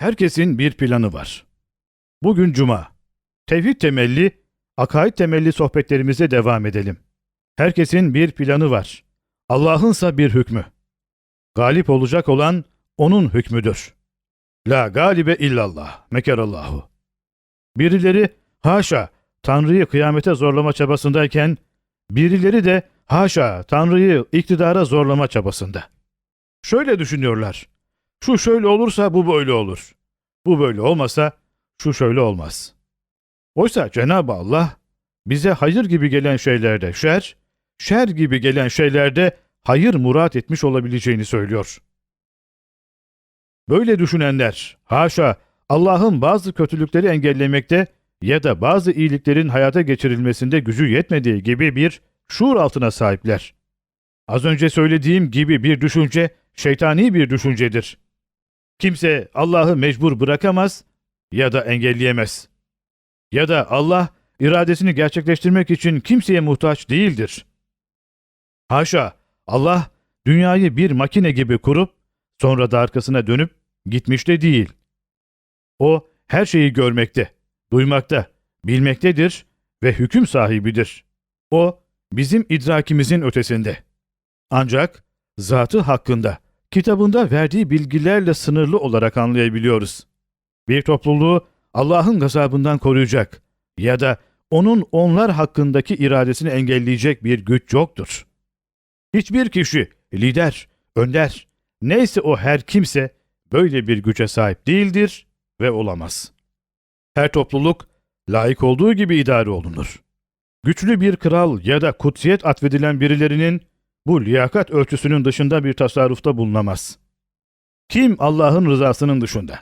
Herkesin bir planı var. Bugün cuma. Tevhid temelli, akaid temelli sohbetlerimize devam edelim. Herkesin bir planı var. Allah'ınsa bir hükmü. Galip olacak olan onun hükmüdür. La galibe illallah, mekerallahu. Birileri haşa Tanrı'yı kıyamete zorlama çabasındayken, birileri de haşa Tanrı'yı iktidara zorlama çabasında. Şöyle düşünüyorlar. Şu şöyle olursa bu böyle olur. Bu böyle olmasa şu şöyle olmaz. Oysa Cenab-ı Allah bize hayır gibi gelen şeylerde şer, şer gibi gelen şeylerde hayır murat etmiş olabileceğini söylüyor. Böyle düşünenler, haşa Allah'ın bazı kötülükleri engellemekte ya da bazı iyiliklerin hayata geçirilmesinde gücü yetmediği gibi bir şuur altına sahipler. Az önce söylediğim gibi bir düşünce şeytani bir düşüncedir. Kimse Allah'ı mecbur bırakamaz ya da engelleyemez. Ya da Allah iradesini gerçekleştirmek için kimseye muhtaç değildir. Haşa, Allah dünyayı bir makine gibi kurup sonra da arkasına dönüp gitmiş de değil. O her şeyi görmekte, duymakta, bilmektedir ve hüküm sahibidir. O bizim idrakimizin ötesinde. Ancak zatı hakkında, kitabında verdiği bilgilerle sınırlı olarak anlayabiliyoruz. Bir topluluğu Allah'ın gazabından koruyacak ya da onun onlar hakkındaki iradesini engelleyecek bir güç yoktur. Hiçbir kişi, lider, önder, neyse o her kimse böyle bir güce sahip değildir ve olamaz. Her topluluk layık olduğu gibi idare olunur. Güçlü bir kral ya da kutsiyet atfedilen birilerinin bu liyakat ölçüsünün dışında bir tasarrufta bulunamaz. Kim Allah'ın rızasının dışında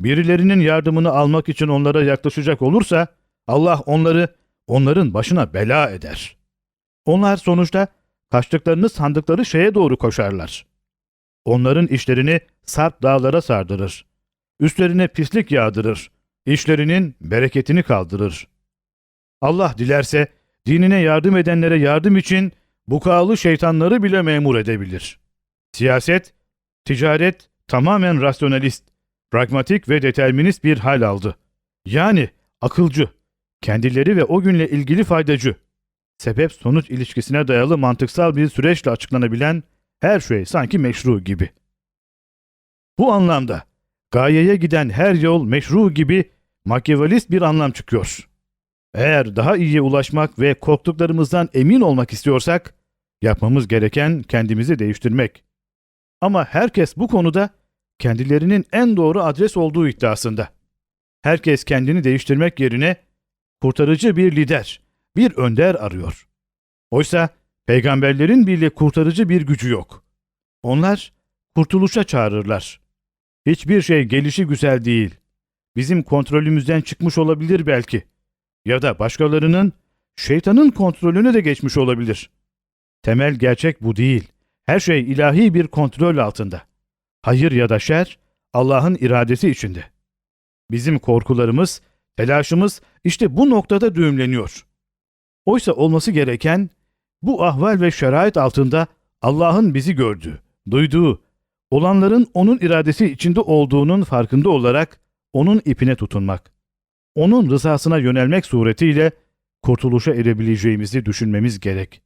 birilerinin yardımını almak için onlara yaklaşacak olursa Allah onları onların başına bela eder. Onlar sonuçta kaçtıklarını sandıkları şeye doğru koşarlar. Onların işlerini sarp dağlara sardırır. Üstlerine pislik yağdırır. İşlerinin bereketini kaldırır. Allah dilerse dinine yardım edenlere yardım için bukalı şeytanları bile memur edebilir. Siyaset, ticaret tamamen rasyonalist, pragmatik ve determinist bir hal aldı. Yani akılcı, kendileri ve o günle ilgili faydacı, sebep-sonuç ilişkisine dayalı mantıksal bir süreçle açıklanabilen her şey sanki meşru gibi. Bu anlamda gayeye giden her yol meşru gibi makyavelist bir anlam çıkıyor. Eğer daha iyiye ulaşmak ve korktuklarımızdan emin olmak istiyorsak, yapmamız gereken kendimizi değiştirmek. Ama herkes bu konuda kendilerinin en doğru adres olduğu iddiasında. Herkes kendini değiştirmek yerine kurtarıcı bir lider, bir önder arıyor. Oysa peygamberlerin bile kurtarıcı bir gücü yok. Onlar kurtuluşa çağırırlar. Hiçbir şey gelişi güzel değil. Bizim kontrolümüzden çıkmış olabilir belki. Ya da başkalarının, şeytanın kontrolüne de geçmiş olabilir. Temel gerçek bu değil. Her şey ilahi bir kontrol altında. Hayır ya da şer, Allah'ın iradesi içinde. Bizim korkularımız, telaşımız işte bu noktada düğümleniyor. Oysa olması gereken, bu ahval ve şerait altında Allah'ın bizi gördüğü, duyduğu, olanların onun iradesi içinde olduğunun farkında olarak onun ipine tutunmak. Onun rızasına yönelmek suretiyle kurtuluşa erebileceğimizi düşünmemiz gerek.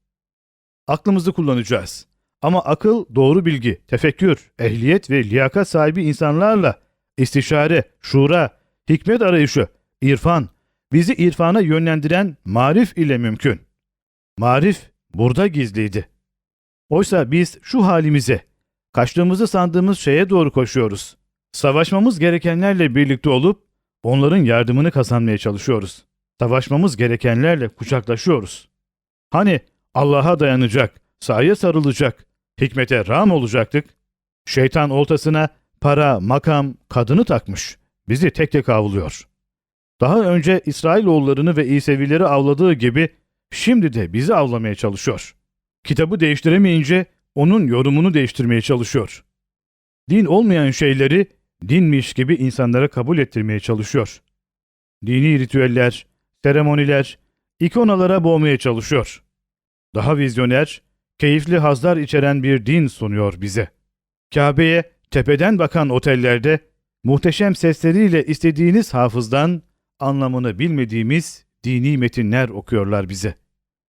Aklımızı kullanacağız. Ama akıl, doğru bilgi, tefekkür, ehliyet ve liyakat sahibi insanlarla istişare, şura, hikmet arayışı, irfan, bizi irfana yönlendiren marif ile mümkün. Marif burada gizliydi. Oysa biz şu halimize, kaçtığımızı sandığımız şeye doğru koşuyoruz. Savaşmamız gerekenlerle birlikte olup onların yardımını kazanmaya çalışıyoruz. Savaşmamız gerekenlerle kucaklaşıyoruz. Hani Allah'a dayanacak, sahaya sarılacak, hikmete ram olacaktık. Şeytan oltasına para, makam, kadını takmış. Bizi tek tek avlıyor. Daha önce İsrailoğullarını ve İsevileri avladığı gibi şimdi de bizi avlamaya çalışıyor. Kitabı değiştiremeyince onun yorumunu değiştirmeye çalışıyor. Din olmayan şeyleri dinmiş gibi insanlara kabul ettirmeye çalışıyor. Dini ritüeller, seremoniler, ikonalara boğmaya çalışıyor. Daha vizyoner, keyifli hazlar içeren bir din sunuyor bize. Kabe'ye tepeden bakan otellerde muhteşem sesleriyle istediğiniz hafızdan anlamını bilmediğimiz dini metinler okuyorlar bize.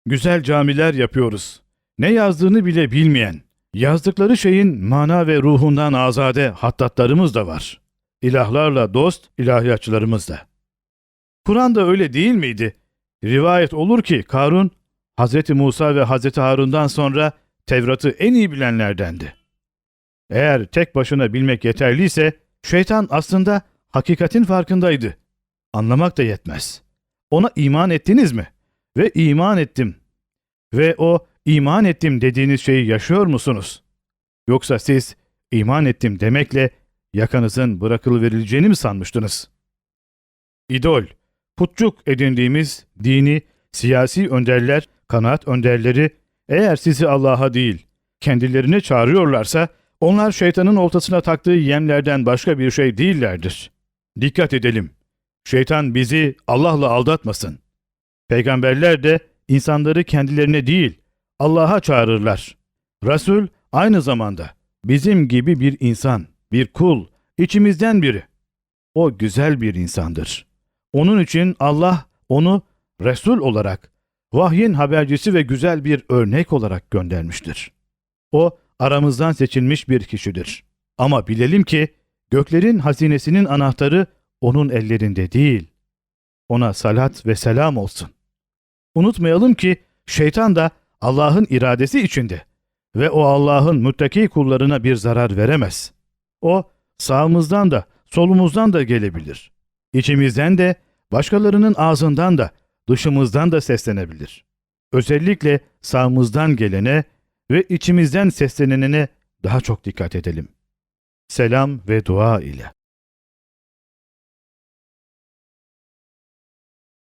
Güzel camiler yapıyoruz. Ne yazdığını bile bilmeyen, yazdıkları şeyin mana ve ruhundan azade hattatlarımız da var. İlahlarla dost ilahiyatçılarımız da. Kur'an'da öyle değil miydi? Rivayet olur ki Karun, Hz. Musa ve Hz. Harun'dan sonra Tevrat'ı en iyi bilenlerdendi. Eğer tek başına bilmek yeterliyse, şeytan aslında hakikatin farkındaydı. Anlamak da yetmez. Ona iman ettiniz mi? Ve iman ettim. Ve o iman ettim dediğiniz şeyi yaşıyor musunuz? Yoksa siz iman ettim demekle yakanızın bırakılıverileceğini mi sanmıştınız? İdol, putçuk edindiğimiz dini, siyasi önderler, kanaat önderleri eğer sizi Allah'a değil, kendilerine çağırıyorlarsa onlar şeytanın ortasına taktığı yemlerden başka bir şey değillerdir. Dikkat edelim. Şeytan bizi Allah'la aldatmasın. Peygamberler de insanları kendilerine değil, Allah'a çağırırlar. Resul aynı zamanda bizim gibi bir insan, bir kul, içimizden biri. O güzel bir insandır. Onun için Allah onu Resul olarak, vahyin habercisi ve güzel bir örnek olarak göndermiştir. O aramızdan seçilmiş bir kişidir. Ama bilelim ki göklerin hazinesinin anahtarı onun ellerinde değil. Ona salat ve selam olsun. Unutmayalım ki şeytan da Allah'ın iradesi içinde ve o Allah'ın muttaki kullarına bir zarar veremez. O sağımızdan da solumuzdan da gelebilir. İçimizden de başkalarının ağzından da dışımızdan da seslenebilir. Özellikle sağımızdan gelene ve içimizden seslenenene daha çok dikkat edelim. Selam ve dua ile.